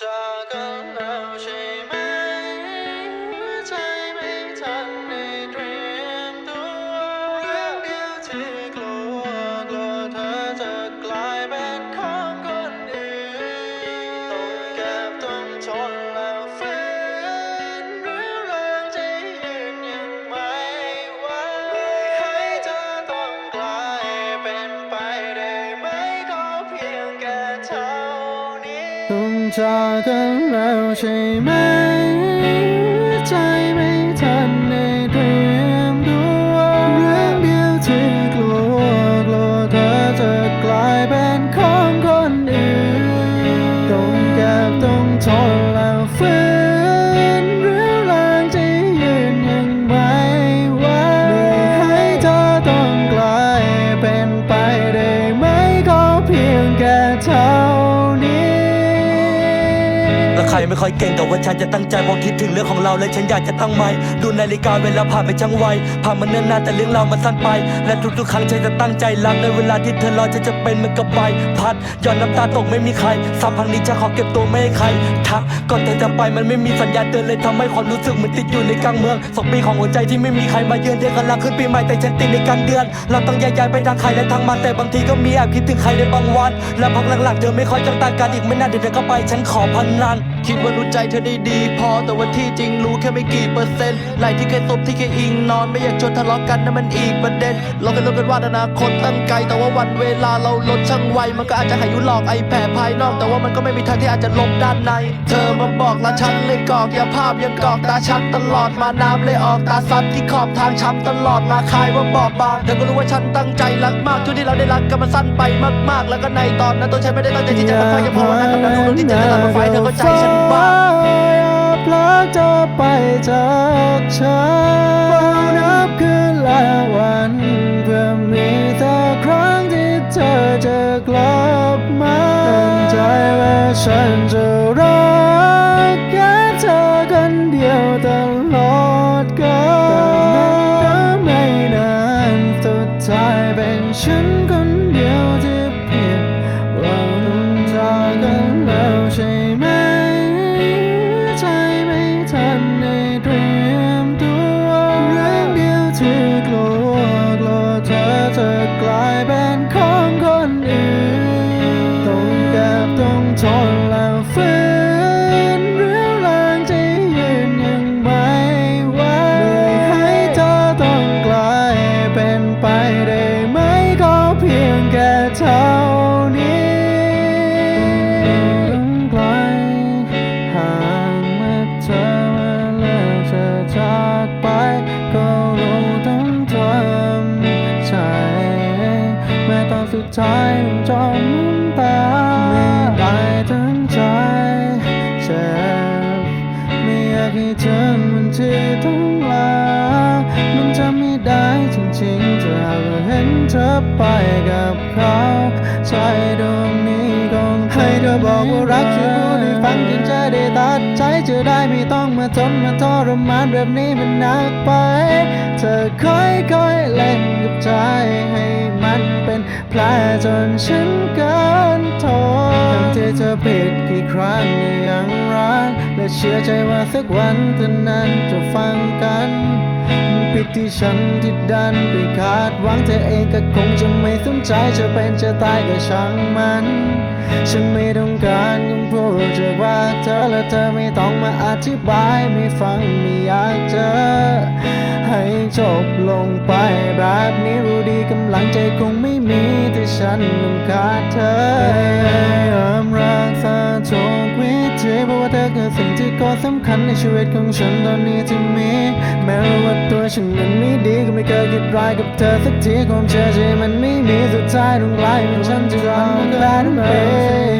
จาก ต้องจา ใครไม่ค่อยเก่งแต่ว่าฉันจะตั้งใจพราะคิดถึงเรื่องของเราและฉันอยากจะตั้งไม้ดูนาฬิกาเวลาผ่านไปช่างไวผ่านมาเนิ่นนานแต่เรื่องเรามันสั้นไป และทุกๆครั้งฉันจะตั้งใจรักในเวลาที่เธอรอฉันจะเป็นเหมือนกับใบพัดหย่อนน้ำตาตกไม่มีใครสับพังนี้ฉันขอเก็บตัวไม่ให้ใครทักก่อนเธอจะไปมันไม่มีสัญญาณเตือนเลยทำให้ความรู้สึกเหมือนติดอยู่ในกลางเมืองสองปีของหัวใจที่ไม่มีใครมาเยือนเดือนกำลังขึ้นปีใหม่แต่ฉันติดในกลางเดือน เราต้องยกย้ายไปทางใครและทางมันแต่บางทีก็มีแอบคิดถึงใครในบางวัน และพักหลังๆเธอไม่ค่อยจ้องตากันอีกไม่นานเดี๋ยวเธอก็ไปฉันขอพันนันคิดว่ารู้ใจเธอได้ดี พอแต่ว่าที่จริงรู้แค่ไม่กี่เปอร์เซ็นต์ไหลที่เคยซบที่เคยอิงนอนไม่อยากชวนทะเลาะกันนั่นมันอีกประเด็นเราเคยรู้กันว่าอนาคตตั้งไกล แต่ว่าวันเวลาเราลดช่างไวมันก็อาจจะหายุหลอกไอแผ่ภายนอก แต่ว่ามันก็ไม่มีทางที่อาจจะลบด้านใน เธอมาบอกละฉันเลยกอกอย่าภาพยังกอกตาชัดตลอดมาน้ำเลยออกตาซัดที่ขอบทางช้ำตลอดมาคายว่าบอบบางเธอก็รู้ว่าฉันตั้งใจรักมากช่วงที่เราได้รักกันมันสั้นไปมากๆ แล้วก็ในตอนนั้นตัวฉันไม่ได้ตั้งใจที่จะมาไฟยังพอนะกับนั้นดวงที่เจอแล้วมาไฟเธอก็ใจฉันบ้างอย่าพลาดจะไปจากฉันเฝ้านับคืนและวันเพื่อมีเธอครั้งที่เธอจะกลับมาตั้งใจว่าฉันจะ ดท้ายมันจอมน้ำตาไม่ได้ทั้งใจเจ็บไม่อยากให้ถึงวันที่ต้องลามันจะไม่ได้จริงๆจะหากว่าเห็นเธอไปกับเขาใจดวงนี้คงให้เธอบอกว่ารักช่วยพูดให้ฟังจึงจะได้ตัดใจจะได้ไม่ต้องมาทนมาทรมานแบบนี้มันหนักไป เธอคอย แผลจนฉันเกินทนทั้งที่เธอผิดกี่ครั้งยังรักและเชื่อใจว่าสักวันเธอนั้นจะฟังกันผิดที่ฉันที่ดันไปคาดหวังเธอเองก็คงจะไม่สนใจจะเป็นจะตายก็ช่างมัน ฉันไม่ต้องการคำพูดจากว่าเธอและเธอไม่ต้องมาอธิบายไม่ฟังไม่อยากเจอ ให้จบลงไปแบบนี้รู้ดีกำลังใจคงไม่ ฉันต้องการเธอพยายามรักษาจงกวิธีเพราะว่าเธอคือสิ่งที่ก็สำคัญในชีวิตของฉันตอนนี้ที่มี แม้ว่าตัวฉันนั้นไม่ดีก็ไม่เคยคิดร้ายกับเธอสักทีความเชื่อใจมันไม่มีสุดท้ายต้องกลายเป็นฉันที่รักแค่นั้นเอ